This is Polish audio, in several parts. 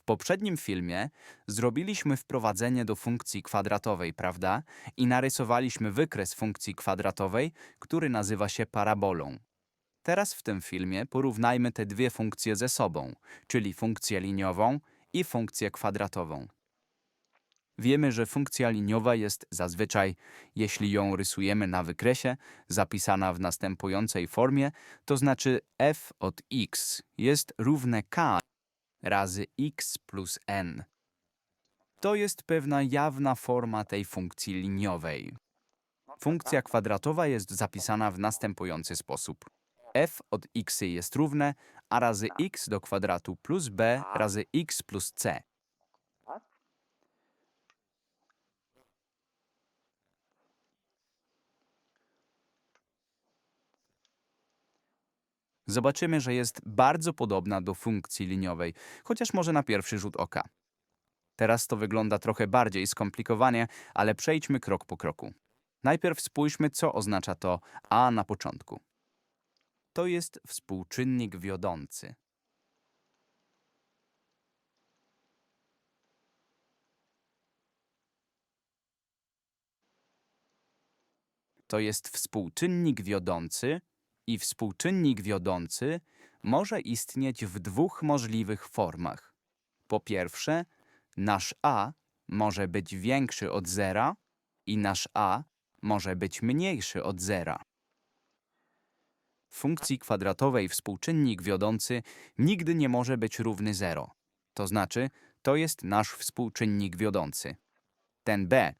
W poprzednim filmie zrobiliśmy wprowadzenie do funkcji kwadratowej, prawda? I narysowaliśmy wykres funkcji kwadratowej, który nazywa się parabolą. Teraz w tym filmie porównajmy te dwie funkcje ze sobą, czyli funkcję liniową i funkcję kwadratową. Wiemy, że funkcja liniowa jest zazwyczaj, jeśli ją rysujemy na wykresie, zapisana w następującej formie, to znaczy f od x jest równe k razy x plus n. To jest pewna jawna forma tej funkcji liniowej. Funkcja kwadratowa jest zapisana w następujący sposób. f od x jest równe a razy x do kwadratu plus b razy x plus c. Zobaczymy, że jest bardzo podobna do funkcji liniowej, chociaż może na pierwszy rzut oka. Teraz to wygląda trochę bardziej skomplikowanie, ale przejdźmy krok po kroku. Najpierw spójrzmy, co oznacza to a na początku. To jest współczynnik wiodący. To jest współczynnik wiodący i współczynnik wiodący może istnieć w dwóch możliwych formach. Po pierwsze, nasz a może być większy od zera i nasz a może być mniejszy od zera. W funkcji kwadratowej współczynnik wiodący nigdy nie może być równy 0. To znaczy, to jest nasz współczynnik wiodący. Ten b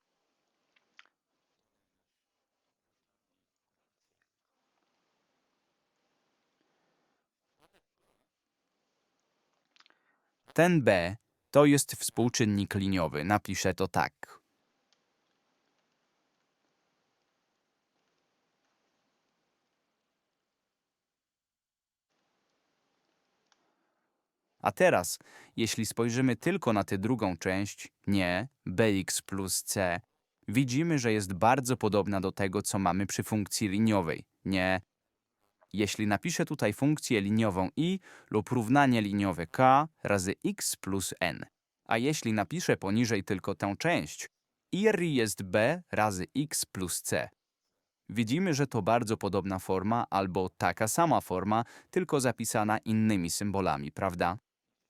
Ten b to jest współczynnik liniowy. Napiszę to tak. A teraz, jeśli spojrzymy tylko na tę drugą część, nie, bx plus c, widzimy, że jest bardzo podobna do tego, co mamy przy funkcji liniowej, nie. Jeśli napiszę tutaj funkcję liniową i lub równanie liniowe k razy x plus n, a jeśli napiszę poniżej tylko tę część, ir jest b razy x plus c. Widzimy, że to bardzo podobna forma albo taka sama forma, tylko zapisana innymi symbolami, prawda?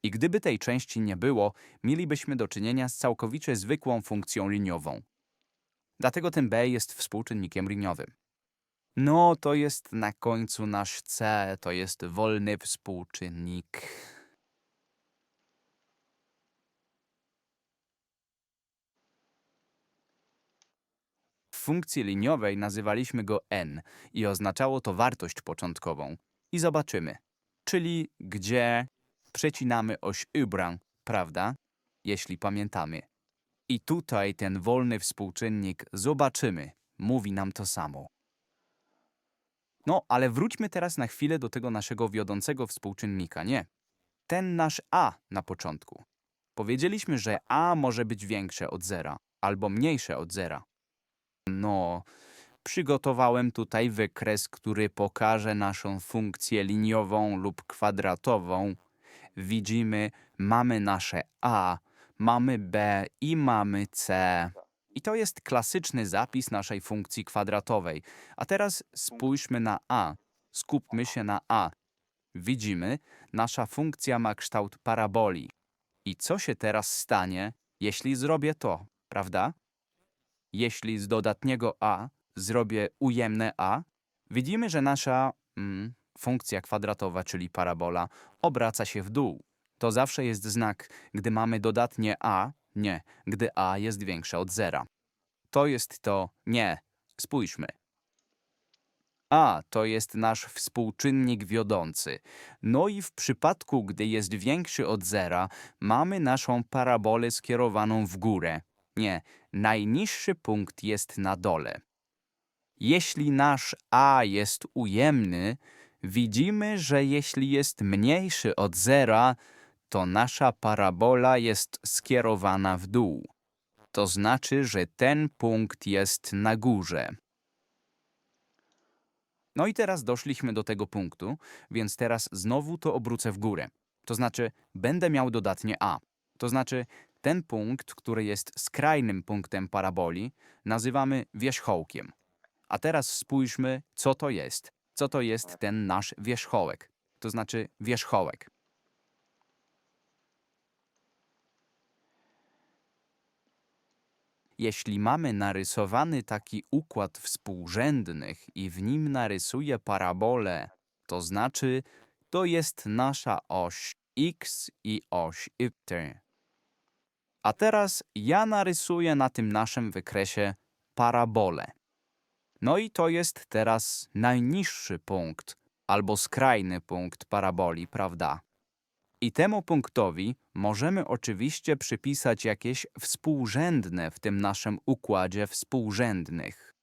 I gdyby tej części nie było, mielibyśmy do czynienia z całkowicie zwykłą funkcją liniową. Dlatego ten b jest współczynnikiem liniowym. No, to jest na końcu nasz c, to jest wolny współczynnik. W funkcji liniowej nazywaliśmy go n i oznaczało to wartość początkową. I zobaczymy. Czyli gdzie przecinamy oś y, prawda? Jeśli pamiętamy. I tutaj ten wolny współczynnik zobaczymy. Mówi nam to samo. No, ale wróćmy teraz na chwilę do tego naszego wiodącego współczynnika, nie? Ten nasz a na początku. Powiedzieliśmy, że a może być większe od zera albo mniejsze od zera. No, przygotowałem tutaj wykres, który pokaże naszą funkcję liniową lub kwadratową. Widzimy, mamy nasze a, mamy b i mamy c. I to jest klasyczny zapis naszej funkcji kwadratowej. A teraz spójrzmy na a. Skupmy się na a. Widzimy, nasza funkcja ma kształt paraboli. I co się teraz stanie, jeśli zrobię to, prawda? Jeśli z dodatniego a zrobię ujemne a, widzimy, że nasza mm, funkcja kwadratowa, czyli parabola, obraca się w dół. To zawsze jest znak, gdy mamy dodatnie a, nie, gdy a jest większe od zera. To jest to nie. Spójrzmy. A to jest nasz współczynnik wiodący. No i w przypadku, gdy jest większy od zera, mamy naszą parabolę skierowaną w górę. Nie, najniższy punkt jest na dole. Jeśli nasz a jest ujemny, widzimy, że jeśli jest mniejszy od zera, to nasza parabola jest skierowana w dół. To znaczy, że ten punkt jest na górze. No i teraz doszliśmy do tego punktu, więc teraz znowu to obrócę w górę. To znaczy, będę miał dodatnie a. To znaczy, ten punkt, który jest skrajnym punktem paraboli, nazywamy wierzchołkiem. A teraz spójrzmy, co to jest. Co to jest ten nasz wierzchołek? To znaczy wierzchołek. Jeśli mamy narysowany taki układ współrzędnych i w nim narysuję parabolę, to znaczy to jest nasza oś x i oś y. A teraz ja narysuję na tym naszym wykresie parabolę. No i to jest teraz najniższy punkt albo skrajny punkt paraboli, prawda? I temu punktowi możemy oczywiście przypisać jakieś współrzędne w tym naszym układzie współrzędnych.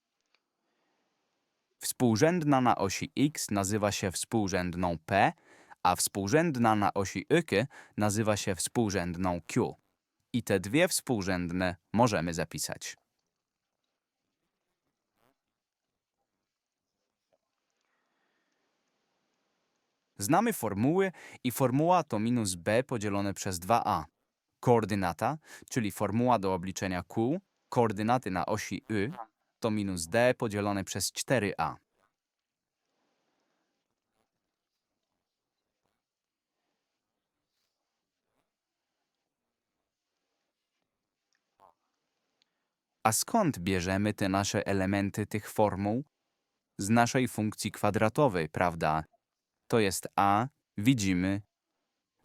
Współrzędna na osi x nazywa się współrzędną p, a współrzędna na osi y nazywa się współrzędną q. I te dwie współrzędne możemy zapisać. Znamy formuły i formuła to minus b podzielone przez 2a. Koordynata, czyli formuła do obliczenia q, koordynaty na osi y, to minus d podzielone przez 4a. A skąd bierzemy te nasze elementy tych formuł? Z naszej funkcji kwadratowej, prawda? To jest a, widzimy,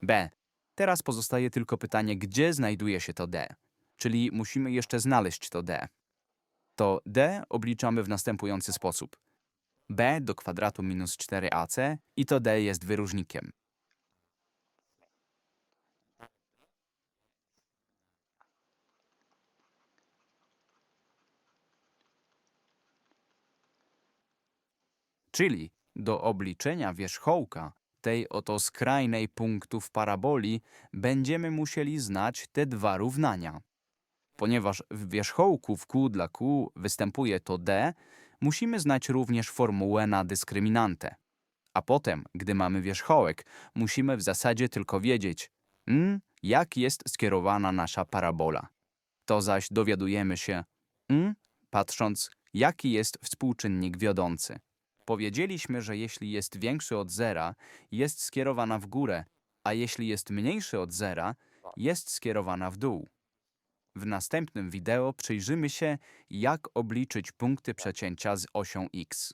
b. Teraz pozostaje tylko pytanie, gdzie znajduje się to d, czyli musimy jeszcze znaleźć to d. To d obliczamy w następujący sposób. b do kwadratu minus 4ac i to d jest wyróżnikiem. Czyli do obliczenia wierzchołka tej oto skrajnej punktów paraboli będziemy musieli znać te dwa równania. Ponieważ w wierzchołku w q dla q występuje to d, musimy znać również formułę na dyskryminantę. A potem, gdy mamy wierzchołek, musimy w zasadzie tylko wiedzieć, mm, jak jest skierowana nasza parabola. To zaś dowiadujemy się, mm, patrząc, jaki jest współczynnik wiodący. Powiedzieliśmy, że jeśli jest większy od zera, jest skierowana w górę, a jeśli jest mniejszy od zera, jest skierowana w dół. W następnym wideo przyjrzymy się, jak obliczyć punkty przecięcia z osią x.